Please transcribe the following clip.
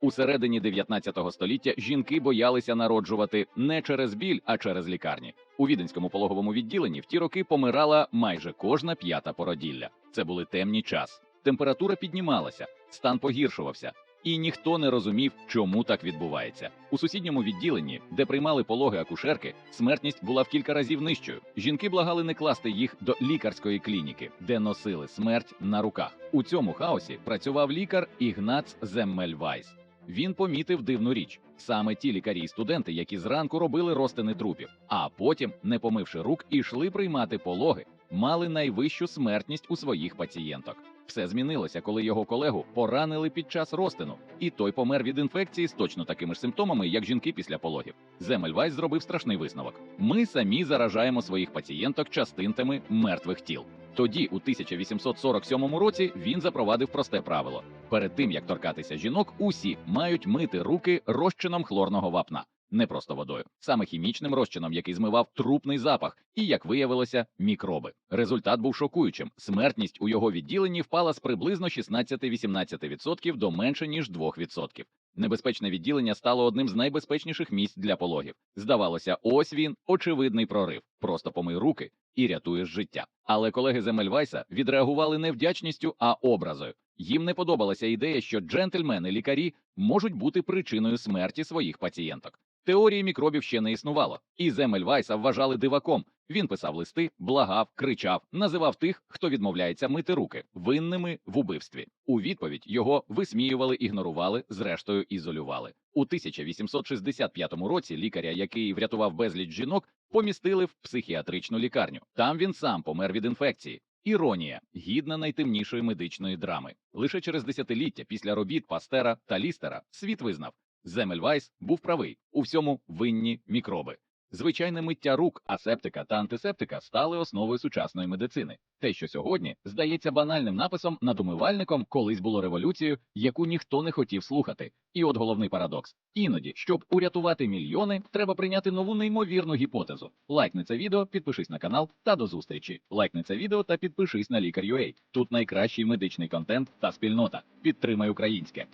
У середині 19 століття жінки боялися народжувати не через біль, а через лікарні. У віденському пологовому відділенні в ті роки помирала майже кожна п'ята породілля. Це були темні час. Температура піднімалася, стан погіршувався, і ніхто не розумів, чому так відбувається. У сусідньому відділенні, де приймали пологи акушерки, смертність була в кілька разів нижчою. Жінки благали не класти їх до лікарської клініки, де носили смерть на руках. У цьому хаосі працював лікар Ігнац Земмельвайс. Він помітив дивну річ: саме ті лікарі і студенти, які зранку робили розтини трупів, а потім, не помивши рук, ішли приймати пологи, мали найвищу смертність у своїх пацієнток. Все змінилося, коли його колегу поранили під час розтину, і той помер від інфекції з точно такими ж симптомами, як жінки після пологів. Земельвайс зробив страшний висновок: ми самі заражаємо своїх пацієнток частинками мертвих тіл. Тоді, у 1847 році, він запровадив просте правило: перед тим як торкатися жінок, усі мають мити руки розчином хлорного вапна. Не просто водою, саме хімічним розчином, який змивав трупний запах, і, як виявилося, мікроби. Результат був шокуючим. Смертність у його відділенні впала з приблизно 16-18% до менше ніж 2%. Небезпечне відділення стало одним з найбезпечніших місць для пологів. Здавалося, ось він очевидний прорив. Просто помий руки і рятуєш життя. Але колеги Земельвайса відреагували не вдячністю, а образою. Їм не подобалася ідея, що джентльмени-лікарі можуть бути причиною смерті своїх пацієнток. Теорії мікробів ще не існувало, і Земельвайса вважали диваком. Він писав листи, благав, кричав, називав тих, хто відмовляється мити руки, винними в убивстві. У відповідь його висміювали, ігнорували, зрештою ізолювали. У 1865 році лікаря, який врятував безліч жінок, помістили в психіатричну лікарню. Там він сам помер від інфекції. Іронія гідна найтемнішої медичної драми. Лише через десятиліття після робіт Пастера та Лістера світ визнав, Земельвайс був правий у всьому винні мікроби. Звичайне миття рук, асептика та антисептика стали основою сучасної медицини. Те, що сьогодні здається банальним написом над умивальником, колись було революцією, яку ніхто не хотів слухати. І от головний парадокс: іноді, щоб урятувати мільйони, треба прийняти нову неймовірну гіпотезу. Лайкни це відео, підпишись на канал та до зустрічі. Лайкни це відео та підпишись на лікар.ua. Тут найкращий медичний контент та спільнота. Підтримай українське.